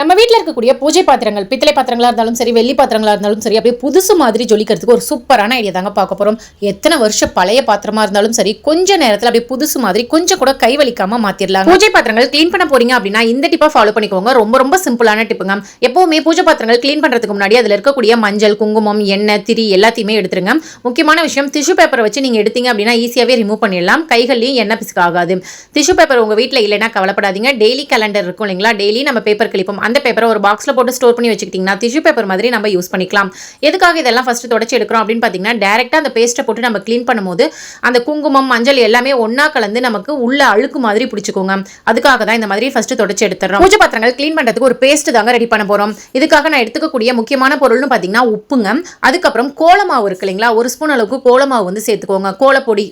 நம்ம வீட்டில் இருக்கக்கூடிய பூஜை பாத்திரங்கள் பித்தளை பாத்திரங்களா இருந்தாலும் சரி வெள்ளி பாத்திரங்களா இருந்தாலும் சரி அப்படியே புதுசு மாதிரி ஜொலிக்கிறதுக்கு ஒரு சூப்பரான ஐடியா தாங்க பார்க்க போகிறோம் எத்தனை வருஷம் பழைய பாத்திரமா இருந்தாலும் சரி கொஞ்ச நேரத்தில் அப்படியே புதுசு மாதிரி கொஞ்சம் கூட கை வலிக்காம மாத்திரலாம் பூஜை பாத்திரங்கள் க்ளீன் பண்ண போறீங்க அப்படின்னா இந்த டிப்பாக ஃபாலோ பண்ணிக்கோங்க. ரொம்ப ரொம்ப சிம்பிளான டிப்புங்க எப்பவுமே பூஜை பாத்திரங்கள் க்ளீன் பண்ணுறதுக்கு முன்னாடி அதில் இருக்கக்கூடிய மஞ்சள் குங்குமம் எண்ணெய் திரி எல்லாத்தையுமே எடுத்துருங்க. முக்கியமான விஷயம் டிஷ்யூ பேப்பரை வச்சு நீங்கள் எடுத்தீங்க அப்படின்னா ஈஸியாகவே ரிமூவ் பண்ணிடலாம். கைகள்லையும் எண்ணெய் பிசுக்கு ஆகாது. டிஷ்யூ பேப்பர் உங்கள் வீட்டில் இல்லைன்னா கவலைப்படாதீங்க. டெய்லி கேலண்டர் இருக்கும் இல்லைங்களா? டெய்லி நம்ம பேப்பர் கிளிப்போம் அந்த பேப்பரை ஒரு பாக்ஸில் போட்டு ஸ்டோர் பண்ணி வச்சுக்கிட்டிங்கன்னா டிஷ்யூ பேப்பர் மாதிரி நம்ம யூஸ் பண்ணிக்கலாம். எதுக்காக இதெல்லாம் ஃபஸ்ட்டு தொடச்சி எடுக்கிறோம் அப்படின்னு பார்த்தீங்கன்னா டேரெக்டாக அந்த பேஸ்ட்டை போட்டு நம்ம க்ளீன் பண்ணும்போது அந்த குங்குமம் மஞ்சள் எல்லாமே ஒன்றா கலந்து நமக்கு உள்ள அழுக்கு மாதிரி பிடிச்சிக்கோங்க. அதுக்காக தான் இந்த மாதிரி ஃபஸ்ட்டு தொடச்சி எடுத்துறோம் பூஜை பாத்திரங்கள் க்ளீன் பண்ணுறதுக்கு ஒரு பேஸ்ட் தாங்க ரெடி பண்ண போகிறோம் இதுக்காக நான் எடுத்துக்கக்கூடிய முக்கியமான பொருள்னு பார்த்தீங்கன்னா உப்புங்க. அதுக்கப்புறம் கோலமாவு இருக்கு இல்லைங்களா? ஒரு ஸ்பூன் அளவுக்கு கோலமாவு வந்து சேர்த்துக்கோங்க. கோலப்பொடி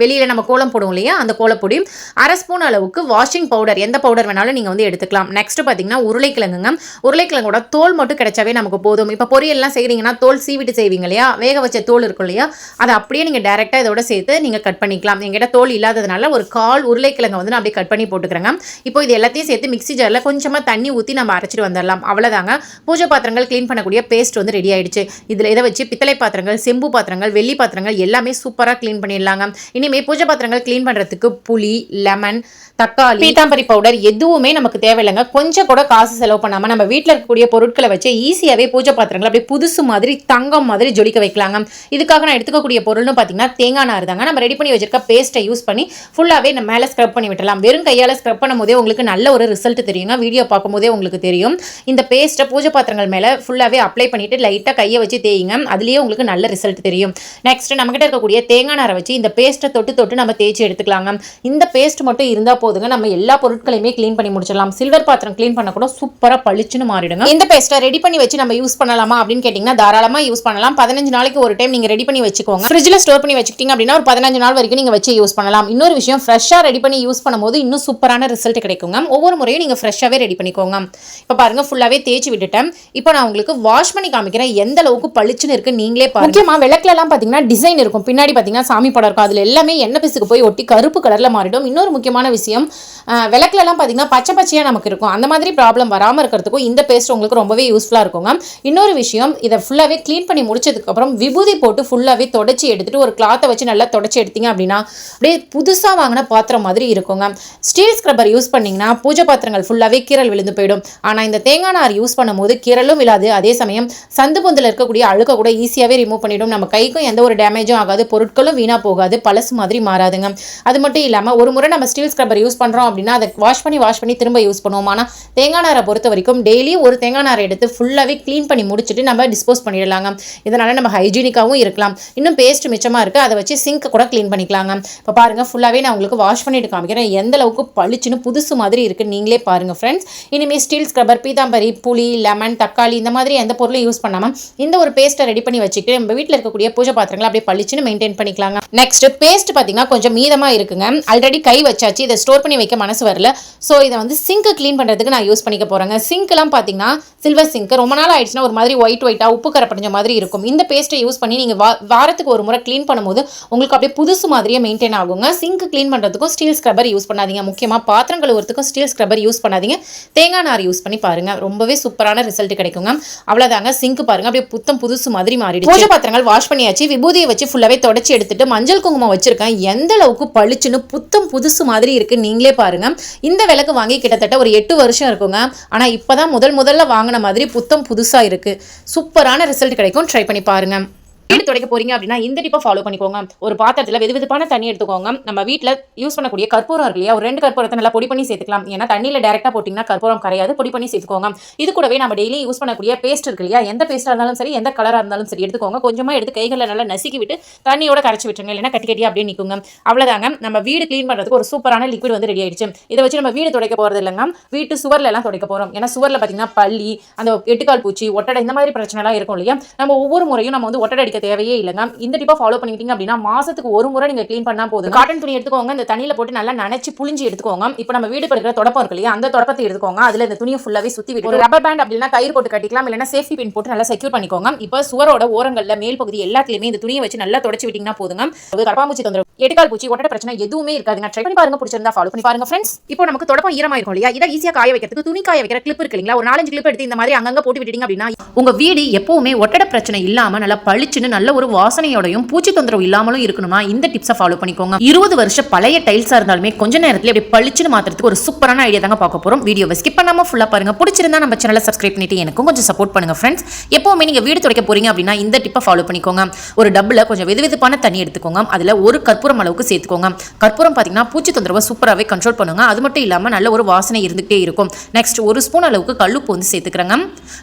வெளியில் நம்ம கோலம் போடுவோம் இல்லையா? அந்த கோலப்பொடி. அரை ஸ்பூன் அளவுக்கு வாஷிங் பவுடர் எந்த பவுடர் வேணாலும் நீங்கள் வந்து எடுத்துக்கலாம். நெக்ஸ்ட் பார்த்தீங்கன்னா உருளைக்கிழங்குங்க. உருளைக்கிழங்கோட தோல் மட்டும் கிடைச்சாவே நமக்கு போதும். இப்போ பொரியல்லாம் செய்கிறீங்கன்னா தோல் சீவிட்டு செய்வீங்க இல்லையா? வேக வச்ச தோல் இருக்கும் இல்லையா? அதை அப்படியே நீங்கள் டேரெக்டாக இதோட சேர்த்து நீங்கள் கட் பண்ணிக்கலாம். எங்கிட்ட தோல் இல்லாததுனால ஒரு கால் உருளைக்கிழங்கை வந்து நான் அப்படியே கட் பண்ணி போட்டுக்கிறேங்க. இப்போ இது எல்லாத்தையும் சேர்த்து மிக்ஸி ஜாரில் கொஞ்சமாக தண்ணி ஊற்றி நம்ம அரைச்சிட்டு வந்துடலாம். அவ்வளோதாங்க பூஜை பாத்திரங்கள் க்ளீன் பண்ணக்கூடிய பேஸ்ட் வந்து ரெடி ஆயிடுச்சு. இதில் இதை வச்சு பித்தளை பாத்திரங்கள் செம்பு பாத்திரங்கள் வெள்ளி பாத்திரங்கள் எல்லாமே சூப்பராக க்ளீன் பண்ணிடலாங்க. இனிமே பூஜை பாத்திரங்கள் க்ளீன் பண்ணுறதுக்கு புளி லெமன் தக்காளி பீத்தாம்பரி பவுடர் எதுவுமே நமக்கு தேவையில்லைங்க. கொஞ்சம் கூட காசு செலவு பண்ணாமல் நம்ம வீட்டில் இருக்கக்கூடிய பொருட்களை வச்சு ஈஸியாகவே பூஜை பாத்திரங்கள் அப்படியே புதுசு மாதிரி தங்கம் மாதிரி ஜொலிக்க வைக்கலாங்க. இதுக்காக நான் எடுத்துக்கக்கூடிய பொருள்னு பார்த்தீங்கன்னா தேங்காய் நார் தாங்க. நம்ம ரெடி பண்ணி வச்சிருக்க பேஸ்ட்டை யூஸ் பண்ணி ஃபுல்லாகவே நம்ம மேலே ஸ்க்ரப் பண்ணி விட்டலாம் வெறும் கையால் ஸ்க்ரப் பண்ணும் போதே உங்களுக்கு நல்ல ஒரு ரிசல்ட் தெரியுங்க. வீடியோ பார்க்கும்போதே உங்களுக்கு தெரியும். இந்த பேஸ்ட்டை பூஜை பாத்திரங்கள் மேலே ஃபுல்லாகவே அப்ளை பண்ணிட்டு லைட்டாக கையை வச்சு தேயுங்க. அதுலேயே உங்களுக்கு நல்ல ரிசல்ட் தெரியும். நெக்ஸ்ட் நம்மகிட்ட இருக்கக்கூடிய தேங்காய் நாரை வச்சு இந்த பேஸ்ட்டை தொட்டு தொட்டு நம்ம தேய்ச்சி எடுத்துக்கலாங்க. இந்த பேஸ்ட் மட்டும் இருந்தால் போதுங்க. நம்ம எல்லா பொருட்களையுமே க்ளீன் பண்ணி முடிச்சிடலாம். சில்வர் பாத்திரம் க்ளீன் பண்ண கூட சூப்பராக பளிச்சுன்னு மாறிடுங்க. இந்த பேஸ்ட்டை ரெடி பண்ணி வச்சு நம்ம யூஸ் பண்ணலாமா அப்படின்னு கேட்டிங்கன்னா தாராளமாக யூஸ் பண்ணலாம். பதினஞ்சு நாளைக்கு ஒரு டைம் நீங்கள் ரெடி பண்ணி வச்சுக்கோங்க. ஃப்ரிட்ஜில் ஸ்டோர் பண்ணி வச்சுக்கிட்டீங்க அப்படின்னா ஒரு பதினஞ்சு நாள் வரைக்கும் நீங்கள் வச்சு யூஸ் பண்ணலாம். இன்னொரு விஷயம் ஃப்ரெஷ்ஷாக ரெடி பண்ணி யூஸ் பண்ணும்போது இன்னும் சூப்பரான ரிசல்ட் கிடைக்குங்க. ஒவ்வொரு முறையும் நீங்கள் ஃப்ரெஷ்ஷாகவே ரெடி பண்ணிக்கோங்க. இப்போ பாருங்கள் ஃபுல்லாகவே தேய்ச்சி விட்டுட்டேன். இப்போ நான் உங்களுக்கு வாஷ் பண்ணி காமிக்கிறேன். எந்த அளவுக்கு பளிச்சுன்னு இருக்குது நீங்களே பாருங்க. முக்கியமாக விளக்குலலாம் பார்த்தீங்கன்னா டிசைன் இருக்கும். பின்னாடி பார்த்தீங்கன்னா சாமி படம் இருக்கும். அதில் எல்லாமே எண்ணெய் பிசுக்கு போய் ஒட்டி கருப்பு கலரில் மாறிடும். இன்னொரு முக்கியமான விஷயம் அஹ், விளக்குலலாம் பச்சை பச்சையாக நமக்கு இருக்கும். அந்த மாதிரி ப்ராப்ளம் வராமல் இருக்கிறதுக்கும் இந்த பேஸ்ட் உங்களுக்கு ரொம்பவே யூஸ்ஃபுல்லாக இருக்குங்க. இன்னொரு விஷயம் இதை ஃபுல்லாகவே க்ளீன் பண்ணி முடிச்சதுக்கப்புறம் விபூதி போட்டு ஃபுல்லாகவே தொடச்சி எடுத்துட்டு ஒரு கிளாத்தை வச்சு நல்லா தொடச்சி எடுத்தீங்க அப்படின்னா அப்படியே புதுசாக வாங்கின பாத்திரம் மாதிரி இருக்குங்க. ஸ்டீல் ஸ்க்ரப்பர் யூஸ் பண்ணிங்கன்னா பூஜை பாத்திரங்கள் ஃபுல்லாகவே கீரல் விழுந்து போயிடும். ஆனால் இந்த தேங்காய் நார் யூஸ் பண்ணும்போது கீரலும் விழாது. அதே சமயம் சந்து பொந்தில் இருக்கக்கூடிய அழுக்க கூட ஈஸியாகவே ரிமூவ் பண்ணிடும். நம்ம கைக்கும் எந்த ஒரு டேமேஜும் ஆகாது. பொருட்களும் வீணாக போகாது. பழசு மாதிரி மாறாதுங்க. அது மட்டும் இல்லாமல் ஒரு முறை நம்ம ஸ்டீல் ஸ்க்ரப்பர் யூஸ் பண்ணுறோம் அப்படின்னா அதை வாஷ் பண்ணி வாஷ் பண்ணி திரும்ப யூஸ் பண்ணுவோம். ஆனால் தேங்காய் நாரை பொறுத்த வரைக்கும் டெய்லி ஒரு தேங்காய் நாரை எடுத்து ஃபுல்லாகவே க்ளீன் பண்ணி முடிச்சுட்டு நம்ம டிஸ்போஸ் பண்ணிடலாங்க. இதனால் நம்ம ஹைஜீனிக்காகவும் இருக்கலாம். இன்னும் பேஸ்ட் மிச்சமாக இருக்குது அதை வச்சு சிங்க்கை கூட க்ளீன் பண்ணிக்கலாங்க. இப்போ பாருங்கள் ஃபுல்லாகவே நான் உங்களுக்கு வாஷ் பண்ணிட்டு காமிக்கிறேன். எந்த அளவுக்கு பளிச்சுன்னு புதுசு மாதிரி இருக்குது நீங்களே பாருங்கள் ஃப்ரெண்ட்ஸ் இனிமேல் ஸ்டீல் ஸ்க்ரப்பர் பீதாம்பரி புளி லெமன் தக்காளி இந்த மாதிரி எந்த பொருளும் யூஸ் பண்ணாமல் இந்த ஒரு பேஸ்ட்டை ரெடி பண்ணி வச்சுக்கிட்டு நம்ம வீட்டில் இருக்கக்கூடிய பூஜை பாத்திரங்களை அப்படியே பளிச்சுன்னு மெயின்டைன் பண்ணிக்கலாங்க. நெக்ஸ்ட் பேஸ்ட் பார்த்தீங்கன்னா கொஞ்சம் மீதமாக இருக்குங்க. ஆல்ரெடி கை வச்சாச்சு இதை ஸ்டோர் பண்ணி வைக்க மனசு வரல. ஸோ இதை வந்து சிங்க் க்ளீன் பண்ணுறதுக்கு நான் யூஸ் பண்ணிக்க போகிறேங்க சிங்க்லாம் பார்த்தீங்கன்னா சில்வர் சிங்க் ரொம்ப நாள் ஆயிடுச்சுன்னா ஒரு மாதிரி ஒயிட் ஒயிட்டாக உப்பு கரை படிஞ்ச மாதிரி இருக்கும். இந்த பேஸ்ட்டை யூஸ் பண்ணி நீங்கள் வா வாரத்துக்கு ஒரு முறை க்ளீன் பண்ணும்போது உங்களுக்கு அப்படியே புதுசு மாதிரியே மெயின்டைன் ஆகுங்க. சிங்க் க்ளீன் பண்ணுறதுக்கும் ஸ்டீல் ஸ்க்ரப்பர் யூஸ் பண்ணாதீங்க. முக்கியமாக பாத்திரம் கழுவுறதுக்கும் ஸ்டீல் ஸ்க்ரப்பர் யூஸ் பண்ணாதீங்க. தேங்காய் நார் யூஸ் பண்ணி பாருங்க. ரொம்பவே சூப்பரான ரிசல்ட் கிடைக்குங்க. அவ்வளோதாங்க சிங்க் பாருங்க. அப்படியே புத்தம் புதுசு மாதிரி மாறிடுச்சு. பூஜை பாத்திரங்கள் வாஷ் பண்ணியாச்சு. விபூதியை வச்சு ஃபுல்லாவே தொடச்சி எடுத்துட்டு மஞ்சள் குங்குமம் வச்சு வச்சுருக்கேன். எந்த அளவுக்கு பளிச்சுன்னு புத்தம் புதுசு மாதிரி இருக்கு நீங்களே பாருங்க. இந்த விளக்கு வாங்கி கிட்டத்தட்ட ஒரு எட்டு வருஷம் இருக்குங்க. ஆனா இப்பதான் முதல் முதல்ல வாங்கின மாதிரி புத்தம் புதுசா இருக்கு. சூப்பரான ரிசல்ட் கிடைக்கும். ட்ரை பண்ணி பாருங்க. வீடு துடைக்க போறீங்க அப்படின்னா இந்த டிப்பை ஃபாலோ பண்ணிக்கோங்க. ஒரு பாத்திரத்தில் வெது வெதுப்பான தண்ணி எடுத்துக்கோங்க. நம்ம வீட்டில் யூஸ் பண்ணக்கூடிய கற்பூரம் இருக்கு இல்லையா? ஒரு ரெண்டு கற்பூரத்தை நல்லா பொடி பண்ணி சேர்த்துக்கலாம். ஏன்னா தண்ணியில் டேரெக்டாக போட்டிங்கன்னா கற்பூரம் கரையாது பொடி பண்ணி சேர்த்துக்கோங்க. இது கூடவே நம்ம டெய்லி யூஸ் பண்ணக்கூடிய பேஸ்ட் இருக்கு இல்லையா? எந்த பேஸ்ட்டாக இருந்தாலும் சரி எந்த கலராக இருந்தாலும் சரி எடுத்துக்கோங்க. கொஞ்சமாக எடுத்து கைகளில் நல்லா நசுக்கி விட்டு தண்ணியோட கரைச்சி விட்டுருங்க. இல்லைன்னா கட்டி கட்டி அப்படியே நிற்குங்க அவ்வளோதாங்க நம்ம வீடு க்ளீன் பண்ணுறதுக்கு ஒரு சூப்பரான லிக்விட் வந்து ரெடி ஆயிடுச்சு. இதை வச்சு நம்ம வீடு துடைக்க போகிறது இல்லைங்க. வீட்டு சுவரில் எல்லாம் துடைக்க போகிறோம் ஏன்னா சுவரில் பார்த்தீங்கன்னா பள்ளி அந்த எட்டுக்கால் பூச்சி ஒட்டடை இந்த மாதிரி பிரச்சனைலாம் இருக்கும் இல்லையா? நம்ம ஒவ்வொரு முறையும் நம்ம வந்து ஒட்டடை வைக்க தேவையே இல்லைங்க இந்த டிப்பை ஃபாலோ பண்ணிக்கிட்டீங்க அப்படின்னா மாசத்துக்கு ஒரு முறை நீங்க க்ளீன் பண்ணா போதும். காட்டன் துணி எடுத்துக்கோங்க இந்த தண்ணியில போட்டு நல்லா நினைச்சு புளிஞ்சு எடுத்துக்கோங்க இப்போ நம்ம வீடு படுக்கிற தொடப்பம் இருக்கு இல்லையா அந்த தொடப்பத்தை எடுத்துக்கோங்க. அதுல இந்த துணியை ஃபுல்லாவே சுத்தி விட்டு ஒரு ரப்பர் பேண்ட் அப்படின்னா கயிறு போட்டு கட்டிக்கலாம் இல்லைன்னா சேஃப்டி பின் போட்டு நல்லா செக்யூர் பண்ணிக்கோங்க இப்போ சுவரோட ஓரங்கள்ல மேல் பகுதி எல்லாத்துலயுமே இந்த துணியை வச்சு நல்லா தொடச்சு விட்டீங்கன்னா போதுங்க அது கரப்பாம்பூச்சி தொந்தரவு எட்டுக்கால் பூச்சி ஒட்டட பிரச்சனை எதுவுமே இருக்காதுங்க ட்ரை பண்ணி பாருங்க பிடிச்சிருந்தா ஃபாலோ பண்ணி பாருங்க ஃப்ரெண்ட்ஸ் இப்போ நமக்கு தொடப்பம் ஈரமா இருக்கும் இல்லையா இதை ஈஸியா காய வைக்கிறதுக்கு துணி காய வைக்கிற கிளிப் இருக்கு இல்லைங்களா ஒரு நாலஞ்சு கிளிப் எடுத்து இந்த மாதிரி அங்கங்க போட்டு விட்டீங்க அப்படின்னா உங்க வீடு எப்பவுமே ஒட்டட பிரச்சனை இல்லாம நல்லா பளிச்சுன்னு நல்ல ஒரு வாசனையோடையும் பூச்சி தொந்தரவு இல்லாமலும் இருக்கணும்னா இந்த டிப்ஸை ஃபாலோ பண்ணிக்கோங்க. இருபது வருஷம் பழைய டைல்ஸா இருந்தாலுமே கொஞ்ச நேரத்துல அப்படியே பளிச்சுன்னு மாத்திரத்துக்கு ஒரு சூப்பரான ஐடியா தாங்க பார்க்க போறோம். வீடியோவை ஸ்கிப் பண்ணாம ஃபுல்லா பாருங்க. பிடிச்சிருந்தா நம்ம சேனலை சப்ஸ்கிரைப் பண்ணிட்டு எனக்கும் கொஞ்சம் சப்போர்ட் பண்ணுங்க ஃப்ரெண்ட்ஸ் எப்பவுமே நீங்க வீடு துடைக்க போறீங்க அப்படின்னா இந்த டிப்பை ஃபாலோ பண்ணிக்கோங்க. ஒரு டப்புல கொஞ்சம் வெது வெதுப்பான தண்ணி எடுத்துக்கோங்க. அதுல ஒரு கற்பூரம் அளவுக்கு சேர்த்துக்கோங்க. கற்பூரம் பார்த்தீங்கன்னா பூச்சி தொந்தரவை சூப்பராகவே கண்ட்ரோல் பண்ணுங்க. அது மட்டும் இல்லாமல் நல்ல ஒரு வாசனை இருந்துகிட்டே இருக்கும். நெக்ஸ்ட் ஒரு ஸ்பூன் அளவுக்கு கல்லுப்பு வந்து சேர்த்துக்கிறேங்க.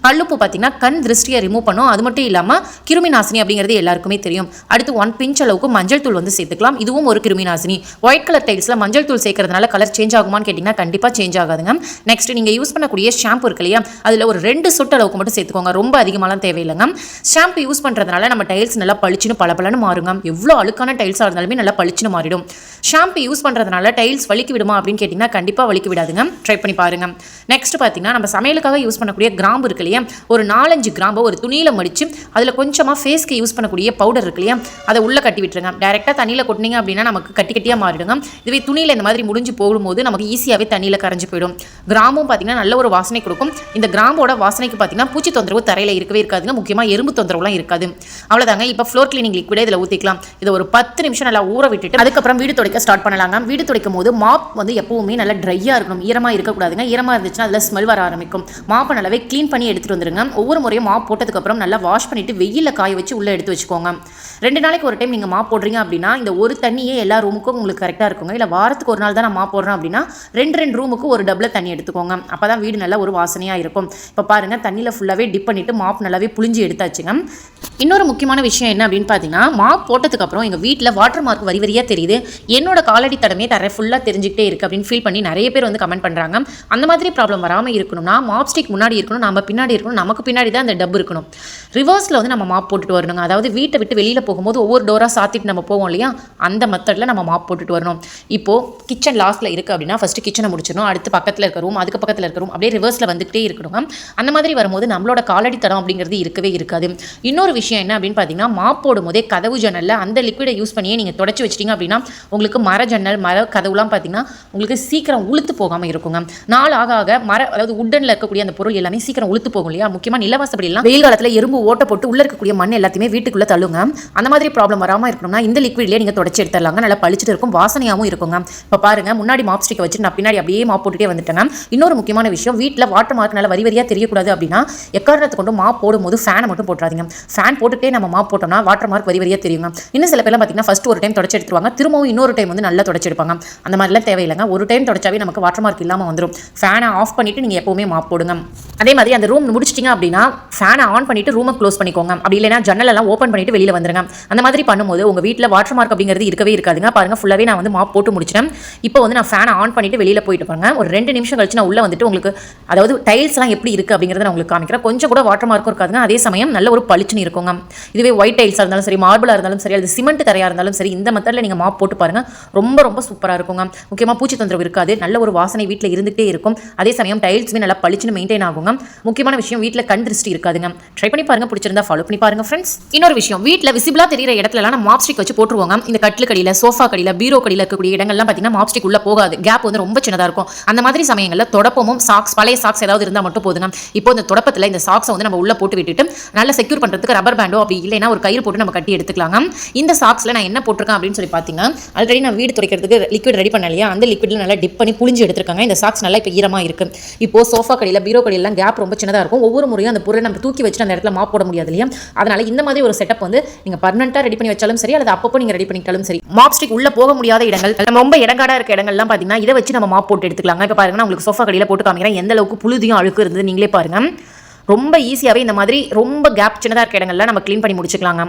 கல்லுப்பு பார்த்தீங்கன்னா கண் திருஷ்டியை ரிமூவ் பண்ணும். அது மட்டும் இல்லாமல் கிருமி நாசினி அப்படிங்கிறது எல்லாருக்குமே தெரியும். அடுத்து ஒன் பிஞ்ச் அளவுக்கு மஞ்சள் தூள் வந்து சேர்த்துக்கலாம். இதுவும் ஒரு கிருமி நாசினி ஒயிட் கலர் டைல்ஸில் மஞ்சள் தூள் சேர்க்கறதுனால கலர் சேஞ்ச் ஆகுமான்னு கேட்டிங்கன்னா கண்டிப்பாக சேஞ்ச் ஆகாதுங்க. நெக்ஸ்ட் நீங்கள் யூஸ் பண்ணக்கூடிய ஷாம்பு இருக்கு இல்லையா? அதில் ஒரு ரெண்டு சொட்டு அளவுக்கு மட்டும் சேர்த்துக்கோங்க. ரொம்ப அதிகமாலாம் தேவையில்லைங்க. ஷாம்பு யூஸ் பண்ணுறதுனால நம்ம டைல்ஸ் நல்லா பளிச்சுன்னு பளபளன்னு மாறுங்க. எவ்வளோ அழுக்கான டைல்ஸாக இருந்தாலுமே நல்லா பளிச்சுன்னு மாறிடும். ஷாம்பு யூஸ் பண்ணுறதுனால டைல்ஸ் வலிக்கு விடுமா அப்படின்னு கேட்டிங்கன்னா கண்டிப்பாக வலிக்கு விடாதுங்க. ட்ரை பண்ணி பாருங்க. நெக்ஸ்ட் பார்த்தீங்கன்னா நம்ம சமையலுக்காக யூஸ் பண்ணக்கூடிய கிராம்பு இருக்கு இல்லையா? ஒரு நாலஞ்சு கிராம்பை ஒரு துணியில் மடித்து அதில் கொஞ்சமாக ஃபேஸ்க்கு யூஸ் பண்ணக்கூடிய பவுடர் இருக்கு இல்லையா? அதை உள்ளே கட்டி விட்டுருங்க. டேரெக்டாக தண்ணியில் கொட்டினீங்க அப்படின்னா நமக்கு கட்டி கட்டியாக மாறிடுங்க. இதுவே துணியில் இந்த மாதிரி முடிஞ்சு போகும்போது நமக்கு ஈஸியாகவே தண்ணியில் கரைஞ்சு போயிடும். கிராமம் பார்த்தீங்கன்னா நல்ல ஒரு வாசனை கொடுக்கும். இந்த கிராம்போட வாசனைக்கு பார்த்தீங்கன்னா பூச்சி தொந்தரவு தரையில் இருக்கவே இருக்காதுங்க. முக்கியமாக எறும்பு தொந்தரவுலாம் இருக்காது. அவ்வளோதாங்க இப்போ ஃப்ளோர் கிளீனிங் லிக்விடே இதில் ஊற்றிக்கலாம் இதை ஒரு பத்து நிமிஷம் நல்லா ஊற விட்டுட்டு அதுக்கப்புறம் வீடு துடைக்க ஸ்டார்ட் பண்ணலாங்க. வீடு துடைக்கும் போது மாப் வந்து எப்பவுமே நல்லா ட்ரையாக இருக்கணும். ஈரமாக இருக்கக்கூடாதுங்க. ஈரமாக இருந்துச்சுன்னா அதில் ஸ்மெல் வர ஆரம்பிக்கும். மாப்பை நல்லாவே க்ளீன் பண்ணி எடுத்துகிட்டு வந்துருங்க. ஒவ்வொரு முறையும் மாப் போட்டதுக்கப்புறம் நல்லா வாஷ் பண்ணிவிட்டு வெயிலில் காய வச்சு உள்ளே எடுத்து வச்சுக்கோங்க. ரெண்டு நாளைக்கு ஒரு டைம் நீங்கள் மாப் போடுறீங்க அப்படின்னா இந்த ஒரு தண்ணியே எல்லா ரூமுக்கும் உங்களுக்கு கரெக்டாக இருக்குங்க. இல்லை வாரத்துக்கு ஒரு நாள் தான் நான் மாப் போடுறேன் அப்படின்னா ரெண்டு ரெண்டு ரூமுக்கு ஒரு டபுளில் தண்ணி எடுத்துக்கோங்க. அப்போ தான் வீடு நல்லா ஒரு வாசனையாக இருக்கும். இப்போ பாருங்கள் தண்ணியில் ஃபுல்லாகவே டிப் பண்ணிவிட்டு மாப் நல்லாவே புளிஞ்சு எடுத்தாச்சுங்க. இன்னொரு முக்கியமான விஷயம் என்ன அப்படின்னு பார்த்தீங்கன்னா மாப் போட்டதுக்கப்புறம் எங்கள் வீட்டில் வாட்டர் மார்க் வரி வரியாக தெரியுது. என்னோட காலடி தடமே தர ஃபுல்லாக தெரிஞ்சுக்கிட்டே இருக்குது அப்படின்னு ஃபீல் பண்ணி நிறைய பேர் வந்து கமெண்ட் பண்ணுறாங்க அந்த மாதிரி ப்ராப்ளம் வராமல் இருக்கணும்னா மாப் ஸ்டிக் முன்னாடி இருக்கணும் நம்ம பின்னாடி இருக்கணும் நமக்கு பின்னாடி தான் அந்த டப் இருக்கணும். ரிவர்ஸில் வந்து நம்ம மாப் போட்டுட்டு வரணுங்க. அதாவது வீட்டை விட்டு வெளியில் போகும்போது ஒவ்வொரு டோராக சாத்திட்டு நம்ம போவோம் இல்லையா? அந்த மெத்தடில் நம்ம மாப் போட்டுட்டு வரணும். இப்போது கிச்சன் லாஸ்ட்டில் இருக்குது அப்படின்னா ஃபஸ்ட்டு கிச்சனை முடிச்சிடணும். அடுத்து பக்கத்தில் இருக்க ரூம் அதுக்கு பக்கத்தில் இருக்க ரூம் அப்படியே ரிவர்ஸில் வந்துகிட்டே இருக்கணும் அந்த மாதிரி வரும்போது நம்மளோட காலடி தடம் அப்படிங்கிறது இருக்கவே இருக்காது. இன்னொரு விஷயம் என்ன அப்படின்னு பார்த்தீங்கன்னா மாப் போடும் போதே கதவு ஜன்னலில் அந்த லிக்விடை யூஸ் பண்ணியே நீங்கள் தொடச்சி வச்சிட்டிங்க அப்படின்னா உங்களுக்கு மர ஜன்னல் மர கதவுலாம் பார்த்தீங்கன்னா உங்களுக்கு சீக்கிரம் உளுத்து போகாமல் இருக்குங்க நாள் ஆக ஆக மர அதாவது உட்டனில் இருக்கக்கூடிய அந்த பொருள் எல்லாமே சீக்கிரம் உளுத்து போகும் இல்லையா? முக்கியமாக நிலவாசப்படி எல்லாம் வெயில் காலத்தில் எறும்பு ஓட்ட போட்டு உள்ளே இருக்கக்கூடிய மண் எல்லாத்தையுமே வீட்டுக்குள்ளே தள்ளுங்க. அந்த மாதிரி ப்ராப்ளம் வராமல் இருக்கணும்னா இந்த லிக்விட்லேயே நீங்கள் தொடச்சி எடுத்துடலாங்க. நல்லா பளிச்சுட்டு இருக்கும். வாசனையாகவும் இருக்குங்க. இப்போ பாருங்க முன்னாடி மாப் ஸ்டிக்கை வச்சு நான் பின்னாடி அப்படியே மாப் போட்டுட்டே வந்துட்டேங்க. இன்னொரு முக்கியமான விஷயம் வீட்டில் வாட்டர் மார்க் நல்லா வரி வரியாக தெரியக்கூடாது அப்படின்னா எக்காரணத்தை கொண்டு மாப் போடும்போது ஃபேனை மட்டும் போட்டுறாதீங்க. ஃபேன் போட்டுட்டே நம்ம மாப் போட்டோம்னா வாட்டர் மார்க் வரி வரியாக தெரியுங்க. இன்னும் சில பேர்லாம் பார்த்தீங்கன்னா ஃபஸ்ட்டு ஒரு டைம் தொடச்சி எடுத்துருவாங்க. திரும்பவும் இன்னொரு டைம் வந்து நல்லா தொடச்சி எடுப்பாங்க. அந்த மாதிரிலாம் தேவையில்லைங்க. ஒரு டைம் தொடச்சாவே நமக்கு வாட்டர் மார்க் இல்லாமல் வந்துடும் ஃபேனை ஆஃப் பண்ணிட்டு நீங்கள் எப்போவுமே மாப் போடுங்க. அதே மாதிரி அந்த ரூம் முடிச்சிட்டிங்க அப்படின்னா ஃபேனை ஆன் பண்ணிட்டு ரூமை க்ளோஸ் பண்ணிக்கோங்க. அப்படி இல்லைனா ஜன்னல் எல்லாம் ஓப்பன் பண்ணிட்டு வெளியில் வந்துருங்க. அந்த மாதிரி பண்ணும்போது உங்கள் வீட்டில் வாட்டர் மார்க் அப்படிங்கிறது இருக்கவே இருக்காதுங்க. பாருங்க ஃபுல்லாகவே நான் வந்து மாப் போட்டு முடிச்சிட்டேன். இப்போ வந்து நான் ஃபேனை ஆன் பண்ணிட்டு வெளியில் போயிட்டு பாருங்க. ஒரு ரெண்டு நிமிஷம் கழிச்சு நான் உள்ளே வந்துட்டு உங்களுக்கு அதாவது டைல்ஸ்லாம் எப்படி இருக்குது அப்படிங்கிறத நான் உங்களுக்கு காமிக்கிறேன். கொஞ்சம் கூட வாட்டர் மார்க்கும் இருக்காதுங்க. அதே சமயம் நல்ல ஒரு பளிச்சுன்னு இருக்குங்க. இதுவே ஒயிட் டைல்ஸாக இருந்தாலும் சரி மார்பிளாக இருந்தாலும் சரி அது சிமெண்ட் தரையாக இருந்தாலும் சரி இந்த மெத்தடில் நீங்கள் மாப் போட்டு பாருங்கள் ரொம்ப ரொம்ப சூப்பராக இருக்குங்க. முக்கியமாக பூச்சி தொந்தரவு இருக்காது. நல்ல ஒரு வாசனை வீட்டில் இருந்துகிட்டே இருக்கும். அதே சமயம் டைல்ஸுமே நல்லா பளிச்சுன்னு மெயின்டைன் ஆகுங்க. முக்கியமான விஷயம் வீட்டில் கண் திருஷ்டி இருக்காதுங்க. ட்ரை பண்ணி பாருங்க. பிடிச்சிருந்தா ஃபாலோ பண்ணி பாருங்க ஃப்ரெண்ட்ஸ் இன்னொரு விஷயம் வீட்டில் விசிபிளாக தெரியிற இடத்துலலாம் நம்ம மாப்ஸ்டிக் வச்சு போட்டுருவாங்க இந்த கட்டில் கடியில் சோஃபா கடியில் பீரோ கடியில் இருக்கக்கூடிய இடங்கள்லாம் பார்த்தீங்கன்னா மாப்ஸ்டிக் உள்ள போகாது. கேப் வந்து ரொம்ப சின்னதாக இருக்கும். அந்த மாதிரி சமயங்களில் தொடப்பமும் சாக்ஸ் பழைய சாக்ஸ் ஏதாவது இருந்தால் மட்டும் போதுங்க இப்போ இந்த தொடப்பத்தில் இந்த சாக்ஸை வந்து நம்ம உள்ளே போட்டு விட்டுட்டு நல்லா செக்யூர் பண்ணுறதுக்கு ரப்பர் பேண்டோ அப்படி இல்லைன்னா ஒரு கயிறு போட்டு நம்ம கட்டி எடுத்துக்கலாங்க இந்த சாக்ஸில் நான் என்ன போட்டிருக்கேன் அப்படின்னு சொல்லி பார்த்தீங்கன்னா ஆல்ரெடி நான் வீடு துடைக்கிறதுக்கு லிக்விட் ரெடி பண்ண இல்லையா? அந்த லிக்விடில் நல்லா டிப் பண்ணி புளிஞ்சு எடுத்துருக்காங்க. இந்த சாக்ஸ் நல்லா இப்போ ஈரமாக இருக்கு. இப்போ சோஃபா கடியில் பீரோ கடையிலாம் கேப் ரொம்ப சின்னதாக இருக்கும். ஒவ்வொரு முறையும் அந்த பொருளை நம்ம தூக்கி வச்சுட்டு அந்த இடத்துல மாப் போட முடியாது இல்லையா? அதனால இந்த மாதிரி ஒரு செட்டப் வந்து நீங்கள் பர்மனெண்ட்டாக ரெடி பண்ணி வச்சாலும் சரி அல்லது அப்பப்போ நீங்கள் ரெடி பண்ணிட்டாலும் சரி மாப் ஸ்டிக் உள்ள போக முடியாத இடங்கள் நம்ம ரொம்ப இடங்காடா இருக்க இடங்கள்லாம் பார்த்தீங்கன்னா இதை வச்சு நம்ம மாப் போட்டு எடுத்துக்கலாங்க. இப்போ பாருங்க உங்களுக்கு சோஃபா கடையில் போட்டு காமிக்கிறேன். எந்த அளவுக்கு புழுதியும் அழுக்கு இருந்தது நீங்களே பாருங்க. ரொம்ப ஈஸியாகவே இந்த மாதிரி ரொம்ப கேப் சின்னதாக இருக்க இடங்கள்லாம் நம்ம க்ளீன் பண்ணி முடிச்சுக்கலாங்க.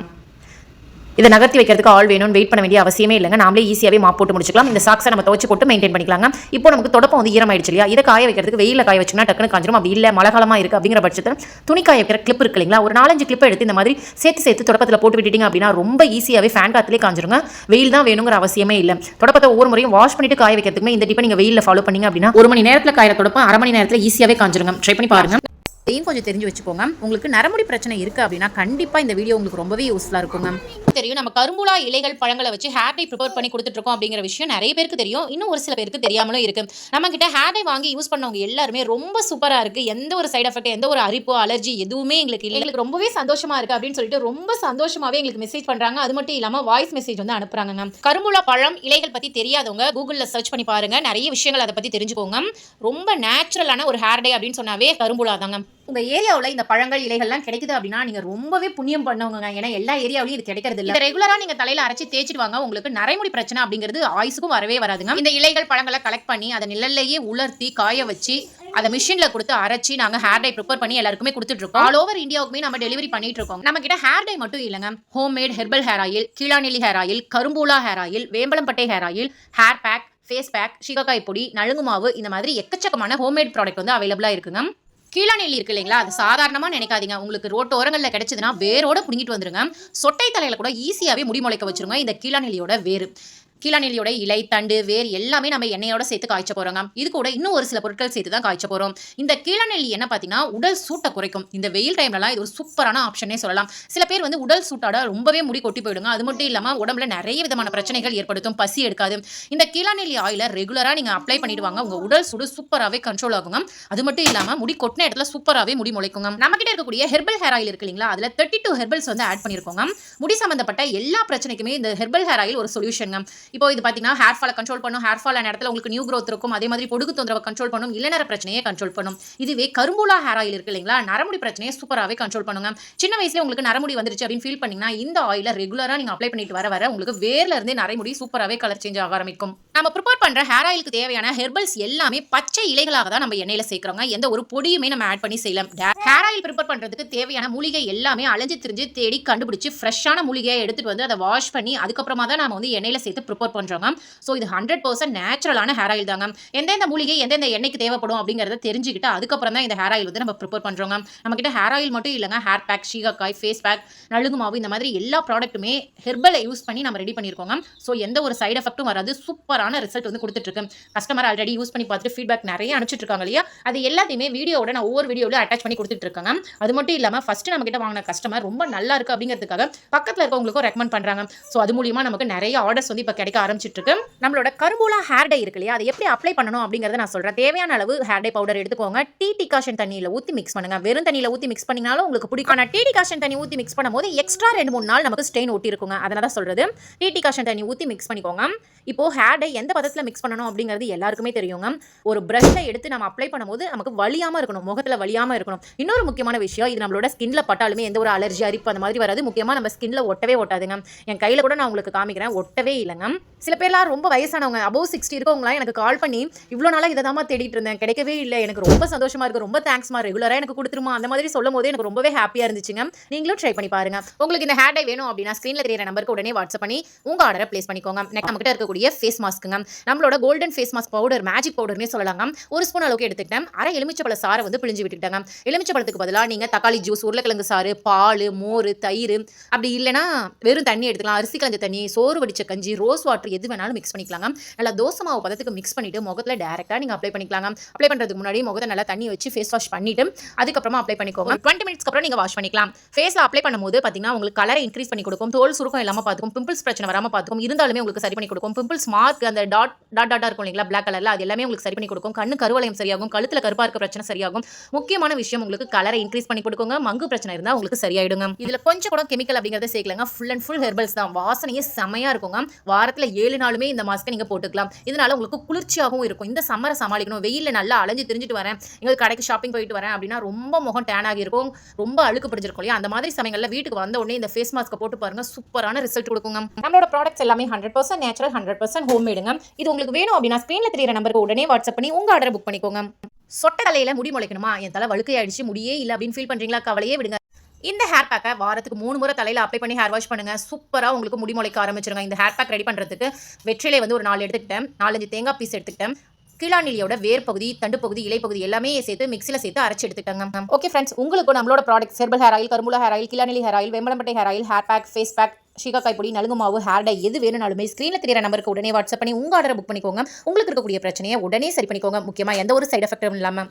இதை நகர்த்தி வைக்கிறதுக்கு ஆள் வேணும்னு வெயிட் பண்ண வேண்டிய அவசியமே இல்லைங்க. நாமளே ஈஸியாகவே மாப் போட்டு முடிச்சுக்கலாம். இந்த சாக்ஸை நம்ம துவச்சு போட்டு மெயின்டைன் பண்ணிக்கலாங்க. இப்போ நமக்கு தொடப்பம் வந்து ஈரமாயிடுச்சு இல்லையா? இதை காய வைக்கிறதுக்கு வெயில காய வச்சோம்னா டக்குனு காஞ்சிரும். அப்படி இல்லை மழை காலமாக இருக்குது அப்படிங்கிற பட்சத்தில் துணி காய வைக்கிற கிளிப் இருக்கு இல்லைங்களா? ஒரு நாலஞ்சு கிளிப் எடுத்து இந்த மாதிரி சேர்த்து சேர்த்து தொடப்பத்தில் போட்டு விட்டுட்டிங்க அப்படின்னா ரொம்ப ஈஸியாகவே ஃபேன் காத்திலே காஞ்சிருங்க. வெயில் தான் வேணுங்கிற அவசியமே இல்லை. தொடப்பத்தை ஒவ்வொரு முறையும் வாஷ் பண்ணிட்டு காய வைக்கிறதுக்குமே இந்த டிப்பை நீங்கள் வெயிலில் ஃபாலோ பண்ணிங்க அப்படின்னா ஒரு மணி நேரத்தில் காயிற தொடப்பம் அரை மணி நேரத்தில் ஈஸியாகவே காஞ்சிருங்க. ட்ரை பண்ணி பாருங்க. இதையும் கொஞ்சம் தெரிஞ்சு வச்சுக்கோங்க. உங்களுக்கு நரமுடி பிரச்சனை இருக்குது அப்படின்னா கண்டிப்பாக இந்த வீடியோ உங்களுக்கு ரொம்பவே யூஸ்ஃபுல்லா இருக்குங்க. தெரியும். நம்ம கரும்புலா இலைகள் பழங்களை வச்சு ஹேர் டை ப்ரிப்பேர் பண்ணி கொடுத்துட்டு இருக்கோம் அப்படிங்கிற விஷயம் நிறைய பேருக்கு தெரியும். இன்னும் ஒரு சில பேருக்கு தெரியாமலும் இருக்கு. நம்ம கிட்ட ஹேர் டை வாங்கி யூஸ் பண்ணவங்க எல்லாருமே ரொம்ப சூப்பரா இருக்கு. எந்த ஒரு சைடு எஃபெக்ட் எந்த ஒரு அரிப்போ அலர்ஜி எதுவுமே எங்களுக்கு இல்லை. எங்களுக்கு ரொம்பவே சந்தோஷமா இருக்கு அப்படின்னு சொல்லிட்டு ரொம்ப சந்தோஷமாவே எங்களுக்கு மெசேஜ் பண்றாங்க. அது மட்டும் இல்லாம வாய்ஸ் மெசேஜ் வந்து அனுப்புறாங்க கரும்புலா பழம் இலைகள் பத்தி தெரியாதவங்க கூகுள்ல சர்ச் பண்ணி பாருங்க. நிறைய விஷயங்கள் அதை பத்தி தெரிஞ்சுக்கோங்க ரொம்ப நேச்சுரலான ஒரு ஹேர் டை அப்படின்னு சொன்னாவே கரும்புலா தாங்க உங்க ஏரியாவில் இந்த பழங்கள் இலைகள்லாம் கிடைக்குது அப்படின்னா நீங்க ரொம்பவே புண்ணியம் பண்ணவங்க ஏன்னா எல்லா ஏரியாவிலையும் இது கிடைக்கிறது இல்லை. ரெகுலரா நீங்க தலையில அரைச்சி தேய்ச்சிட்டு வாங்க உங்களுக்கு நரைமுடி பிரச்சனை அப்படிங்கிறது ஆயுசுக்கும் வரவே வராதுங்க. இந்த இலைகள் பழங்களை கலெக்ட் பண்ணி அதை நிழல்லையே உலர்த்தி காய வச்சு அதை மிஷின்ல கொடுத்து அரைச்சி நாங்க ஹேர் டை ப்ரிப்பேர் பண்ணி எல்லாருக்குமே கொடுத்துட்டு இருக்கோம் ஆல் ஓவர் இந்தியாவுக்குமே நம்ம டெலிவரி பண்ணிட்டு இருக்கோம் நம்ம கிட்ட ஹேர் டை மட்டும் இல்லைங்க. Home made herbal hair oil கீழாநெல்லி hair oil கரும்பூலா hair oil வேம்பளம்பட்டை hair oil hair pack face pack shikakai பொடி நழுங்கு மாவு இந்த மாதிரி எக்கச்சக்கமான ஹோம்மேட் ப்ராடக்ட் வந்து அவைலபிளா இருக்குங்க. கீழாநெல்லி இருக்கு இல்லைங்களா? அது சாதாரணமாக நினைக்காதீங்க. உங்களுக்கு ரோட்டு ஓரங்களில் கிடைச்சதுன்னா வேரோட பிடுங்கிட்டு வந்துருங்க. சொட்டை தலையில் கூட ஈஸியாகவே முடி முளைக்க வச்சிருங்க. இந்த கீழாநெல்லியோட வேறு கீழாநெல்லியோட இலை தண்டு வேர் எல்லாமே நம்ம எண்ணெயோட சேர்த்து காய்ச்ச போறோங்க. இது கூட இன்னும் ஒரு சில பொருட்கள் சேர்த்து தான் காய்ச்ச போறோம். இந்த கீழாநெல்லி என்ன பார்த்தீங்கன்னா உடல் சூட்டை குறைக்கும். இந்த வெயில் டைம்லலாம் இது ஒரு சூப்பரான ஆப்ஷனே சொல்லலாம். சில பேர் வந்து உடல் சூட்டாட ரொம்பவே முடி கொட்டி போயிடுங்க. அது மட்டும் இல்லாமல் உடம்புல நிறைய விதமான பிரச்சனைகள் ஏற்படுத்தும். பசி எடுக்காது. இந்த கீழாநெல்லி ஆயில ரெகுலராக நீங்கள் அப்ளை பண்ணிட்டு வாங்க உங்க உடல் சூடு சூப்பராகவே கண்ட்ரோல் ஆகுங்க. அது மட்டும் இல்லாமல் முடி கொட்டின இடத்துல சூப்பராகவே முடி முளைக்குங்க. நம்ம கிட்ட இருக்கக்கூடிய ஹெர்பல் ஹேர் ஆயில் இருக்கு இல்லைங்களா? அதில் தேர்ட்டி டூ ஹெர்பல்ஸ் வந்து ஆட் பண்ணியிருக்கோங்க முடி சம்பந்தப்பட்ட எல்லா பிரச்சனைக்குமே இந்த ஹெர்பல் ஹேர் ஆயில் ஒரு சொல்யூஷன் இப்போ இது பார்த்தீங்கன்னா ஹேர் ஃபாலை கண்ட்ரோல் பண்ணும். ஹேர் ஃபால் இடத்துல உங்களுக்கு நியூ க்ரோத் இருக்கும். அதே மாதிரி பொடுகு தொந்தரவை கண்ட்ரோல் பண்ணும். இளநர பிரச்சனையை கண்ட்ரோல் பண்ணும். இதுவே கரும்புலா ஹேர் ஆயில் இருக்கு இல்லைங்களா? நரமுடி பிரச்சனையை சூப்பராகவே கண்ட்ரோல் பண்ணுங்க. சின்ன வயசுல உங்களுக்கு நரமுடி வந்துருச்சு அப்படின்னு ஃபீல் பண்ணீங்கன்னா இந்த ஆயில ரெகுலராக நீங்கள் அப்ளை பண்ணிட்டு வர வர உங்களுக்கு வேர்ல இருந்தே நரைமுடி சூப்பராகவே கலர் சேஞ்ச் ஆக ஆரம்பிக்கும். நம்ம ப்ரிப்பேர் பண்ணுற ஹேர் ஆயிலுக்கு தேவையான ஹெர்பல்ஸ் எல்லாமே பச்சை இலைகளாக தான் நம்ம எண்ணெயில சேர்க்கிறோங்க. எந்த ஒரு பொடியுமே நம்ம ஆட் பண்ணி செய்யலாம் ஹேர் ஆயில் ப்ரிப்பேர் பண்ணுறதுக்கு தேவையான மூலிகை எல்லாமே அலைஞ்சு திரிஞ்சு தேடி கண்டுபிடிச்சு ஃப்ரெஷ்ஷான மூலிகையை எடுத்துட்டு வந்து அதை வாஷ் பண்ணி அதுக்கப்புறமா தான் நம்ம வந்து எண்ணெயில சேர்த்து ப்ரிப்பேர் பண்றோங்க ஸோ இது ஹண்ட்ரட் பர்சன்ட் நேச்சுரலான ஹேர் ஆயில் தாங்க எந்தெந்த மூலிகை எந்தெந்த எண்ணெய்க்கு தேவைப்படும் அப்படிங்கிறத தெரிஞ்சுக்கிட்டு அதுக்கப்புறம் தான் இந்த ஹேர் ஆயில் வந்து நம்ம ப்ரிப்பேர் பண்ணுறோங்க நம்ம கிட்ட ஹேர் ஆயில் மட்டும் இல்லைங்க. Hair pack shikakai face pack நழுகு மாவு இந்த மாதிரி எல்லா ப்ராடக்ட்டுமே ஹெர்பலை யூஸ் பண்ணி நம்ம ரெடி பண்ணியிருக்கோங்க ஸோ எந்த ஒரு சைடு எஃபெக்ட்டும் வராது. சூப்பரான ரிசல்ட் வந்து கொடுத்துட்டு கஸ்டமர் ஆல்ரெடி யூஸ் பண்ணி பார்த்துட்டு ஃபீட்பேக் நிறைய அனுப்பிச்சிட்டு இருக்காங்க இல்லையா? அது எல்லாத்தையுமே வீடியோட நான் ஒவ்வொரு வீடியோவில் அட்டாச் பண்ணி கொடுத்துட்ருக்காங்க அது மட்டும் இல்லாமல் ஃபஸ்ட்டு நம்ம கிட்ட வாங்கின கஸ்டமர் ரொம்ப நல்லா இருக்கு அப்படிங்கிறதுக்காக பக்கத்தில் இருக்கவங்களுக்கும் ரெக்கமெண்ட் பண்ணுறாங்க ஸோ அது மூலியமாக நமக்கு நிறைய ஆர்டர்ஸ் வந்து இப்போ கிடைக்க ஆரம்பிச்சிட்டு நம்மளோட கரும்பூலா ஹேர் டை இருக்கு இல்லையா? அதை எப்படி அப்ளை பண்ணணும் அப்படிங்கறத நான் சொல்றேன். தேவையான அளவு ஹேர் டை பவுடர் எடுத்துக்கோங்க. டீ டிகாஷன் தண்ணியில் ஊற்றி மிக்ஸ் பண்ணுங்க. வெறும் தண்ணியில் ஊற்றி மிக்ஸ் பண்ணினாலும் உங்களுக்கு பிடிக்கும். ஆனால் டீ டிகாஷன் தண்ணி ஊற்றி மிக்ஸ் பண்ணும்போது எக்ஸ்ட்ரா ரெண்டு மூணு நாள் நமக்கு ஸ்டெயின் ஒட்டி இருக்குங்க அதனால தான் சொல்றது. டீ டிகாஷன் தண்ணி ஊற்றி மிக்ஸ் பண்ணிக்கோங்க. இப்போ ஹேர் டை எந்த பதத்தில் மிக்ஸ் பண்ணணும் அப்படிங்கிறது எல்லாருக்குமே தெரியுங்க. ஒரு ப்ரஷ்ஷை எடுத்து நம்ம அப்ளை பண்ணும்போது நமக்கு வலியாமல் இருக்கணும். முகத்தில் வலியாமல் இருக்கணும். இன்னொரு முக்கியமான விஷயம் இது நம்மளோட ஸ்கின்ல பட்டாலுமே எந்த ஒரு அலர்ஜி அரிப்பு அந்த மாதிரி வராது. முக்கியமாக நம்ம ஸ்கின்ல ஒட்டவே ஒட்டாதுங்க. என் கையில் கூட நான் உங்களுக்கு காமிக்கிறேன். ஒட்டவே இல்லைங்க. சில பேர்லாம் ரொம்ப வயசானவங்க அபவ் சிக்ஸ்டி இருக்கவங்களாம் எனக்கு கால் பண்ணி இவ்வளோ நாளாக இதை தான் தேடிட்டு இருந்தேன் கிடைக்கவே இல்லை எனக்கு ரொம்ப சந்தோஷமா இருக்கு ரொம்ப தேங்க்ஸ்மா ரெகுலராக எனக்கு கொடுத்துருமா அந்த மாதிரி சொல்லும் போது எனக்கு ரொம்பவே ஹாப்பியாக இருந்துச்சுங்க. நீங்களும் ட்ரை பண்ணி பாருங்க. உங்களுக்கு இந்த ஹேர் டை வேணும் அப்படின்னா ஸ்க்ரீனில் தெரியற நம்பருக்கு உடனே வாட்ஸ்அப் பண்ணி உங்கள் ஆர்டரை ப்ளேஸ் பண்ணிக்கோங்க. நெக்ஸ்ட் நம்மகிட்ட இருக்கக்கூடிய ஃபேஸ் மாஸ்க்குங்க நம்மளோட golden face mask powder magic பவுடர்னே சொல்லலாங்க. ஒரு ஸ்பூன் அளவுக்கு எடுத்துக்கிட்டேன். அரை எலுமிச்சப்பழ சாரை வந்து பிழிஞ்சு விட்டுக்கிட்டாங்க. எலுமிச்சப்பழத்துக்கு பதிலாக நீங்கள் தக்காளி ஜூஸ் உருளைக்கிழங்கு சாறு பால் மோர் தயிர் அப்படி இல்லைன்னா வெறும் தண்ணி எடுத்துக்கலாம். அரிசி கலந்த தண்ணி சோறு வடிச்ச கஞ்சி ரோஸ் வாட்டர் எது வேணாலும் மிக்ஸ் பண்ணிக்கலாங்க. நல்லா தோசை மாவு பதத்துக்கு மிக்ஸ் பண்ணிட்டு முகத்தில் டேரெக்டாக நீங்கள் அப்ளை பண்ணிக்கலாங்க. அப்ளை பண்ணுறதுக்கு முன்னாடி முகத்தை நல்லா தண்ணி வச்சு ஃபேஸ் வாஷ் பண்ணிட்டு அதுக்கப்புறமா அப்ளை பண்ணிக்கோங்க. டுவெண்ட்டி மினிட்ஸ்க்கு அப்புறம் நீங்கள் வாஷ் பண்ணிக்கலாம். ஃபேஸில் அப்ளை பண்ணும்போது பார்த்தீங்கன்னா உங்களுக்கு கலரை இன்க்ரீஸ் பண்ணி கொடுக்கும். தோல் சுருக்கம் இல்லாமல் பார்த்துக்கும். பிம்பிள்ஸ் பிரச்சனை வராமல் பார்த்துக்கும். இருந்தாலுமே உங்களுக்கு சரி பண்ணி கொடுக்கும். பிம்பிள்ஸ் மார்க் அந்த டாட் டாட் டாட்டா இருக்கும் இல்லைங்களா பிளாக் கலரில் அது எல்லாமே உங்களுக்கு சரி பண்ணி கொடுக்கும். கண்ணு கருவளையம் சரியாகும். கழுத்தில் கருப்பா இருக்க பிரச்சனை சரியாகும். முக்கியமான விஷயம் உங்களுக்கு கலரை இன்க்ரீஸ் பண்ணி கொடுக்குங்க. மங்கு பிரச்சனை இருந்தால் உங்களுக்கு சரியாயிடுங்க. இதில் கொஞ்சம் கூட கெமிக்கல் அப்படிங்கிறத சேர்க்கலங்க. ஃபுல் அண்ட் ஃபுல் ஹெர்பல்ஸ் தான். வாசனையே செமையா இருக்குங்க. வாரத்தில் ஏழு நாளுமே இந்த மாஸ்க்கை நீங்கள் போட்டுக்கலாம். இதனால உங்களுக்கு குளிர்ச்சியாகவும் இருக்கும். இந்த சம்மரை சமாளிக்கணும். வெயிலில் நல்லா அலைஞ்சு திரிஞ்சிட்டு வரேன். எங்களுக்கு கடைக்கு ஷாப்பிங் போயிட்டு வரேன் அப்படின்னா ரொம்ப முகம் டேன் இருக்கும். ரொம்ப அழுக்கு பிடிச்சிருக்கும் இல்லையா? அந்த மாதிரி சமயங்களில் வீட்டுக்கு வந்த உடனே இந்த ஃபேஸ் மாஸ்க்கை போட்டு பாருங்க. சூப்பரான ரிசல்ட் கொடுக்குங்க. நம்மளோட ப்ராடக்ட்ஸ் எல்லாமே hundred percent natural hundred percent home மேடுங்க இது உங்களுக்கு வேணும் அப்படின்னா ஸ்க்ரீனில் தெரியற நம்பருக்கு உடனே வாட்ஸ்அப் பண்ணி உங்க ஆர்டரை புக் பண்ணிக்கோங்க. சொட்ட தலையில் முடி முளைக்கணுமா? என் தலை வழுக்கையாயிடுச்சு. முடியே இல்லை அப்படின்னு ஃபீல் பண்றீங்களா? கவலையே விடுங்க. இந்த ஹேர் பேக்கை வாரத்துக்கு மூணு முறை தலையில் அப்ளை பண்ணி ஹேர் வாஷ் பண்ணுங்கள் சூப்பராக உங்களுக்கு முடி முளைக்க ஆரம்பிச்சிருங்க. இந்த ஹேர் பேக் ரெடி பண்ணுறதுக்கு வெற்றிலை வந்து ஒரு நாலு எடுத்துக்கிட்டேன். நாலஞ்சு தேங்காய் பீஸ் எடுத்துக்கிட்டேன். கீழாநிலியோட வேர் பகுதி தண்டு பகுதி இலை பகுதி எல்லாமே சேர்த்து மிக்சியில் சேர்த்து அரைச்சு எடுத்துட்டாங்க ஓகே ஃப்ரெண்ட்ஸ் உங்களுக்கு நம்மளோட ப்ராடக்ட் செர்பல் ஹேர் ஆயில் கருமுலா ஹேர் ஆயில் கிளானிலி hair oil வெம்பளம்பட்டை hair oil hair pack face pack shikakai பொடி நலுங்கு மாவு ஹேர் டை எது வேணும்னாலுமே ஸ்க்ரீனில் தெரியற நம்பருக்கு உடனே வாட்ஸ்அப் பண்ணி உங்கள் ஆர்டரை புக் பண்ணிக்கோங்க. உங்களுக்கு இருக்கக்கூடிய பிரச்சனையை உடனே சரி பண்ணிக்கோங்க. முக்கியமாக எந்த ஒரு சைட் எஃபெக்டும் இல்லாமல்